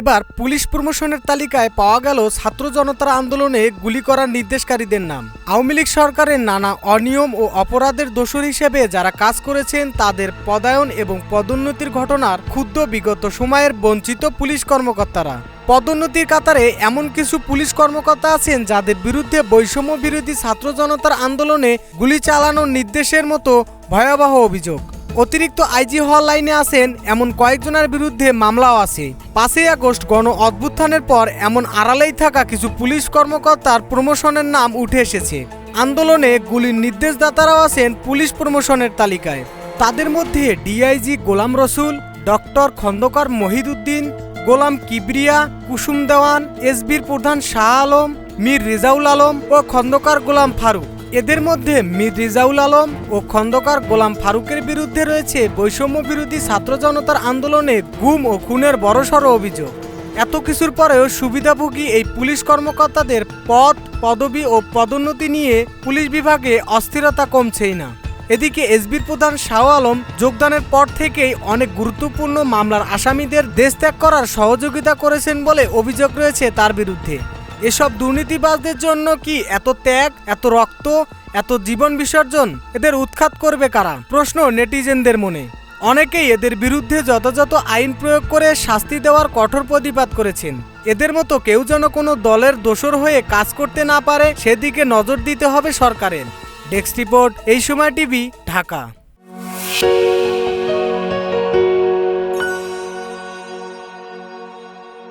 এবার পুলিশ প্রমোশনের তালিকায় পাওয়া গেল ছাত্র জনতার আন্দোলনে গুলি করার নির্দেশকারীদের নাম। আওয়ামী লীগ সরকারের নানা অনিয়ম ও অপরাধের দোষর হিসেবে যারা কাজ করেছেন, তাদের পদায়ন এবং পদোন্নতির ঘটনার ক্ষুদ্র বিগত সময়ের বঞ্চিত পুলিশ কর্মকর্তারা। পদোন্নতির কাতারে এমন কিছু পুলিশ কর্মকর্তা আছেন যাদের বিরুদ্ধে বৈষম্য বিরোধী ছাত্র জনতার আন্দোলনে গুলি চালানোর নির্দেশের মতো ভয়াবহ অভিযোগ। অতিরিক্ত আইজি হওয়ার লাইনে আছেন এমন কয়েকজনের বিরুদ্ধে মামলাও আছে। পাঁচই আগস্ট গণ অভ্যুত্থানের পর এমন আড়ালেই থাকা কিছু পুলিশ কর্মকর্তার প্রমোশনের নাম উঠে এসেছে। আন্দোলনে গুলির নির্দেশদাতারাও আছেন পুলিশ প্রমোশনের তালিকায়। তাদের মধ্যে ডিআইজি গোলাম রসুল, ডক্টর খন্দকার মহিদুদ্দিন, গোলাম কিবরিয়া, কুসুম দেওয়ান, এসবির প্রধান শাহ আলম, মীর রেজাউল আলম ও খন্দকার গোলাম ফারুক। এদের মধ্যে মীর রিজাউল আলম ও খন্দকার গোলাম ফারুকের বিরুদ্ধে রয়েছে বৈষম্য বিরোধী ছাত্র জনতার আন্দোলনে গুম ও খুনের বড়সড় অভিযোগ। এত কিছুর পরেও সুবিধাভোগী এই পুলিশ কর্মকর্তাদের পদ পদবি ও পদোন্নতি নিয়ে পুলিশ বিভাগে অস্থিরতা কমছেই না। এদিকে এসবির প্রধান শাহ আলম যোগদানের পর থেকেই অনেক গুরুত্বপূর্ণ মামলার আসামিদের দেশ ত্যাগ করার সহযোগিতা করেছেন বলে অভিযোগ রয়েছে তার বিরুদ্ধে। এসব দুর্নীতিবাজদের জন্য কি এত ত্যাগ, এত রক্ত, এত জীবন বিসর্জন? এদের উৎখাত করবে কারা? প্রশ্ন নেটিজেনদের মনে। অনেকেই এদের বিরুদ্ধে যথাযথ আইন প্রয়োগ করে শাস্তি দেওয়ার কঠোর প্রতিবাদ করেছেন। এদের মতো কেউ যেন কোনো দলের দোষর হয়ে কাজ করতে না পারে, সেদিকে নজর দিতে হবে সরকারের। ডেস্ক রিপোর্ট, এই সময় টিভি, ঢাকা।